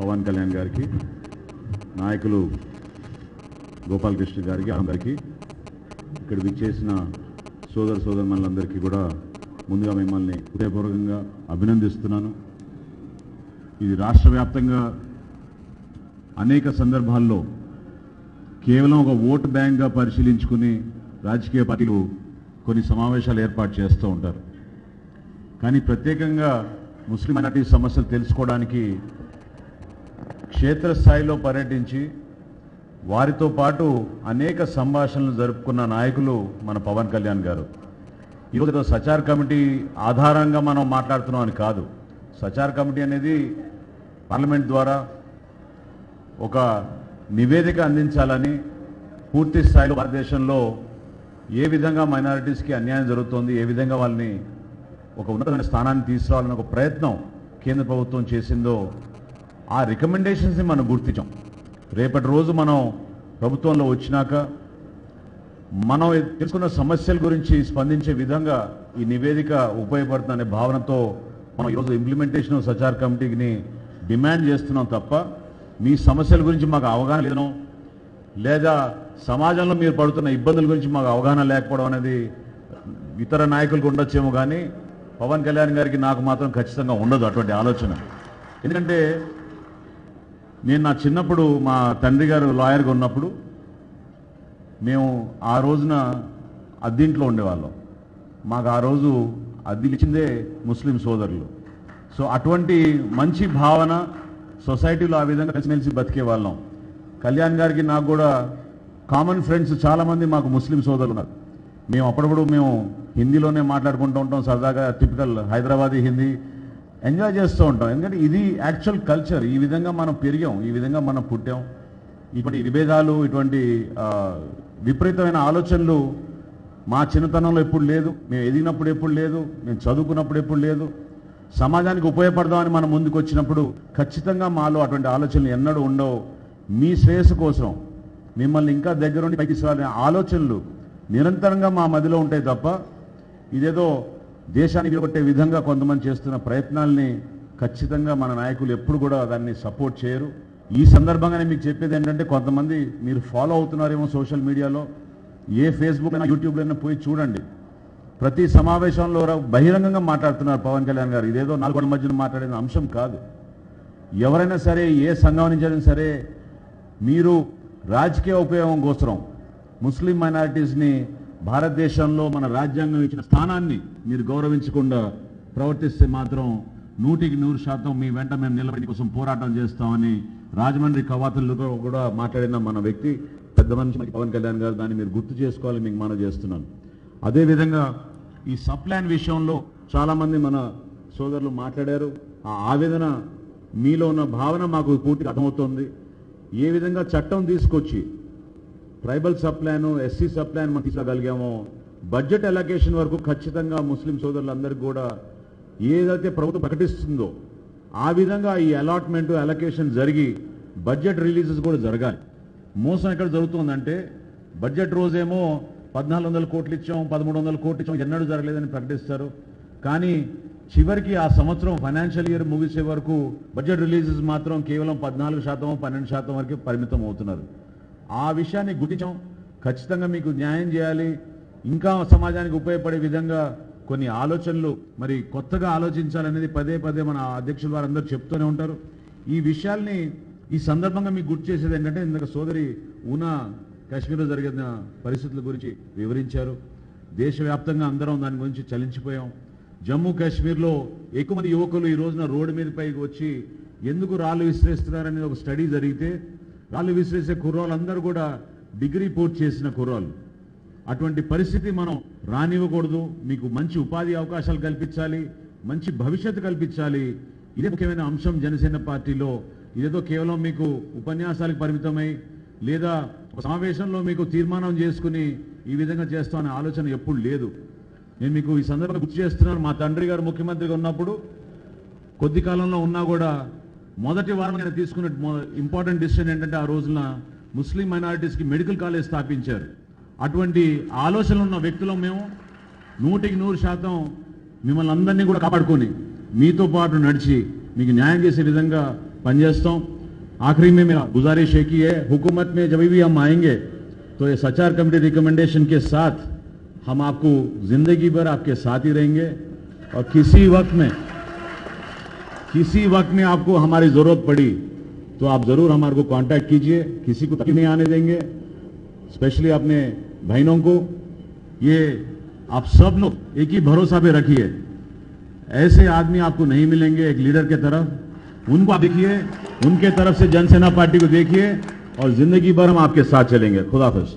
పవన్ కళ్యాణ్ గారికి నాయకులు గోపాలకృష్ణ గారికి అందరికీ ఇక్కడ విచ్చేసిన సోదర సోదరులందరికీ కూడా ముందుగా మిమ్మల్ని హృదయపూర్వకంగా అభినందిస్తున్నాను. ఇది రాష్ట్ర వ్యాప్తంగా అనేక సందర్భాల్లో కేవలం ఒక ఓటు బ్యాంక్గా పరిశీలించుకుని రాజకీయ పార్టీలు కొన్ని సమావేశాలు ఏర్పాటు చేస్తూ ఉంటారు. కానీ ప్రత్యేకంగా ముస్లిం మైనార్టీ సమస్యలు తెలుసుకోవడానికి క్షేత్రస్థాయిలో పర్యటించి వారితో పాటు అనేక సంభాషణలు జరుపుకున్న నాయకులు మన పవన్ కళ్యాణ్ గారు. ఈరోజు సచార్ కమిటీ ఆధారంగా మనం మాట్లాడుతున్నాం అని కాదు. సచార్ కమిటీ అనేది పార్లమెంట్ ద్వారా ఒక నివేదిక అందించాలని పూర్తి స్థాయిలో భారతదేశంలో ఏ విధంగా మైనారిటీస్కి అన్యాయం జరుగుతోంది ఏ విధంగా వాళ్ళని ఒక ఉన్నతమైన స్థానాన్ని తీసుకురావాలని ఒక ప్రయత్నం కేంద్ర ప్రభుత్వం చేసిందో ఆ రికమెండేషన్స్ని మనం గుర్తించాం. రేపటి రోజు మనం ప్రభుత్వంలో వచ్చినాక మనం తెలుసుకున్న సమస్యల గురించి స్పందించే విధంగా ఈ నివేదిక ఉపయోగపడుతుందనే భావనతో మనం ఈరోజు ఇంప్లిమెంటేషన్ సచార్ కమిటీని డిమాండ్ చేస్తున్నాం తప్ప మీ సమస్యల గురించి మాకు అవగాహన లేదనో లేదా సమాజంలో మీరు పడుతున్న ఇబ్బందుల గురించి మాకు అవగాహన లేకపోవడం అనేది ఇతర నాయకులకు ఉండొచ్చేమో కానీ పవన్ కళ్యాణ్ గారికి నాకు మాత్రం ఖచ్చితంగా ఉండదు అటువంటి ఆలోచన. ఎందుకంటే నేను నా చిన్నప్పుడు మా తండ్రి గారు లాయర్గా ఉన్నప్పుడు మేము ఆ రోజున అద్దింట్లో ఉండేవాళ్ళం. మాకు ఆ రోజు అద్దెలిచ్చిందే ముస్లిం సోదరులు. సో అటువంటి మంచి భావన సొసైటీలో ఆ విధంగా కలిసిమెలిసి బతికే వాళ్ళం కళ్యాణ్ గారికి నాకు కూడా కామన్ ఫ్రెండ్స్ చాలామంది మాకు ముస్లిం సోదరులు ఉన్నారు. మేము అప్పుడప్పుడు మేము హిందీలోనే మాట్లాడుకుంటూ ఉంటాం. సరదాగా టిపికల్ హైదరాబాదీ హిందీ ఎంజాయ్ చేస్తూ ఉంటాం. ఎందుకంటే ఇది యాక్చువల్ కల్చర్ ఈ విధంగా మనం పెరిగాం. ఈ విధంగా మనం పుట్టాం. ఇటువంటి విభేదాలు ఇటువంటి విపరీతమైన ఆలోచనలు మా చిన్నతనంలో ఎప్పుడు లేదు. మేము ఎదిగినప్పుడు ఎప్పుడు లేదు. మేము చదువుకున్నప్పుడు ఎప్పుడు లేదు. సమాజానికి ఉపయోగపడదామని మనం ముందుకు వచ్చినప్పుడు ఖచ్చితంగా మాలో అటువంటి ఆలోచనలు ఎన్నడూ ఉండవు. మీ శ్రేయస్సు కోసం మిమ్మల్ని ఇంకా దగ్గరుండి పైకి ఆలోచనలు నిరంతరంగా మా మదిలో ఉంటాయి తప్ప ఇదేదో దేశానికి ఒకటే విధంగా కొంతమంది చేస్తున్న ప్రయత్నాల్ని ఖచ్చితంగా మన నాయకులు ఎప్పుడు కూడా దాన్ని సపోర్ట్ చేయరు. ఈ సందర్భంగానే మీకు చెప్పేది ఏంటంటే కొంతమంది మీరు ఫాలో అవుతున్నారేమో సోషల్ మీడియాలో ఏ ఫేస్బుక్ అయినా యూట్యూబ్లో అయినా పోయి చూడండి. ప్రతి సమావేశంలో బహిరంగంగా మాట్లాడుతున్నారు పవన్ కళ్యాణ్ గారు. ఇదేదో నాలుగు మధ్యన మాట్లాడిన అంశం కాదు. ఎవరైనా సరే ఏ సంఘం నుంచి సరే మీరు రాజకీయ ఉపయోగం కోసం ముస్లిం మైనారిటీస్ని భారతదేశంలో మన రాజ్యాంగం ఇచ్చిన స్థానాన్ని మీరు గౌరవించకుండా ప్రవర్తిస్తే మాత్రం నూటికి నూరు శాతం మీ వెంట మేము నిలబడి కోసం పోరాటం చేస్తామని రాజమండ్రి కవాతుల్లో కూడా మాట్లాడిన మన వ్యక్తి పెద్ద మనిషి పవన్ కళ్యాణ్ గారు దాన్ని మీరు గుర్తు చేసుకోవాలని మీకు మనం చేస్తున్నాను. అదేవిధంగా ఈ సప్లాన్ విషయంలో చాలామంది మన సోదరులు మాట్లాడారు. ఆ ఆవేదన మీలో ఉన్న భావన మాకు పూర్తిగా అర్థమవుతోంది. ఏ విధంగా చట్టం తీసుకొచ్చి ట్రైబల్ సప్లాన్ ఎస్సీ సప్లాన్ మనం తీసుకోగలిగామో. బడ్జెట్ అలొకేషన్ వరకు ఖచ్చితంగా ముస్లిం సోదరులందరికీ కూడా ఏదైతే ప్రభుత్వం ప్రకటిస్తుందో ఆ విధంగా ఈ అలాట్మెంట్ అలొకేషన్ జరిగి బడ్జెట్ రిలీజెస్ కూడా జరగాలి. మోసం ఎక్కడ జరుగుతుందంటే బడ్జెట్ రోజేమో పద్నాలుగు వందల కోట్లు ఇచ్చాం పదమూడు వందల కోట్లు ఇచ్చాం ఎన్నడూ జరగలేదని ప్రకటిస్తారు. కానీ చివరికి ఆ సంవత్సరం ఫైనాన్షియల్ ఇయర్ ముగిసే వరకు బడ్జెట్ రిలీజెస్ మాత్రం కేవలం పద్నాలుగు శాతం పన్నెండు శాతం వరకు పరిమితం అవుతున్నారు. ఆ విషయాన్ని గుర్తించాం. ఖచ్చితంగా మీకు న్యాయం చేయాలి. ఇంకా సమాజానికి ఉపయోగపడే విధంగా కొన్ని ఆలోచనలు మరి కొత్తగా ఆలోచించాలనేది పదే పదే మన అధ్యక్షుల వారందరూ చెప్తూనే ఉంటారు. ఈ విషయాల్ని ఈ సందర్భంగా మీకు గుర్తు చేసేది ఏంటంటే ఇందాక సోదరి ఊనా కాశ్మీర్లో జరిగిన పరిస్థితుల గురించి వివరించారు. దేశవ్యాప్తంగా అందరం దాని గురించి చలించిపోయాం. జమ్మూ కాశ్మీర్లో ఎక్కువ మంది యువకులు ఈ రోజున రోడ్డు మీద పైకి వచ్చి ఎందుకు రాళ్ళు విసిరేస్తున్నారనేది ఒక స్టడీ జరిగితే రాళ్ళు విసిరేసే కుర్రాళ్ళందరూ కూడా డిగ్రీ పూర్తి చేసిన కుర్రాళ్ళు. అటువంటి పరిస్థితి మనం రానివ్వకూడదు. మీకు మంచి ఉపాధి అవకాశాలు కల్పించాలి. మంచి భవిష్యత్తు కల్పించాలి. ఇదే ముఖ్యమైన అంశం జనసేన పార్టీలో. ఇదేదో కేవలం మీకు ఉపన్యాసాలకు పరిమితమై లేదా సమావేశంలో మీకు తీర్మానం చేసుకుని ఈ విధంగా చేస్తామనే ఆలోచన ఎప్పుడు లేదు. నేను మీకు ఈ సందర్భంగా గుర్తు చేస్తున్నాను. మా తండ్రి గారు ముఖ్యమంత్రిగా ఉన్నప్పుడు కొద్ది కాలంలో ఉన్నా కూడా మొదటి వారం ఆయన తీసుకున్న ఇంపార్టెంట్ డిసిషన్ ఏంటంటే ఆ రోజున ముస్లిం మైనారిటీస్కి మెడికల్ కాలేజ్ స్థాపించారు అటువంటి ఆలోచనలు ఉన్న వ్యక్తులం మేము నూటికి నూరు శాతం మిమ్మల్ని అందరినీ కూడా కాపాడుకొని మీతో పాటు నడిచి మీకు న్యాయం చేసే విధంగా పనిచేస్తాం आखिरी में मेरा गुजारिश है कि ये हुकूमत में जब भी हम आएंगे तो ये सचार कमेटी रिकमेंडेशन के साथ हम आपको जिंदगी भर आपके साथ ही रहेंगे और किसी वक्त में किसी वक्त में आपको हमारी ज़रूरत पड़ी तो आप ज़रूर हमारे को कांटेक्ट कीजिए। किसी को तकलीफ़ नहीं आने देंगे स्पेशली अपने बहनों को। ये आप सब लोग एक ही भरोसा पे रखिए। ऐसे आदमी आपको नहीं मिलेंगे एक लीडर के तरफ़। उनको आप देखिए, उनके तरफ़ से जनसेना पार्टी को देखिए, और ज़िंदगी भर हम आपके साथ चलेंगे। खुदाफिज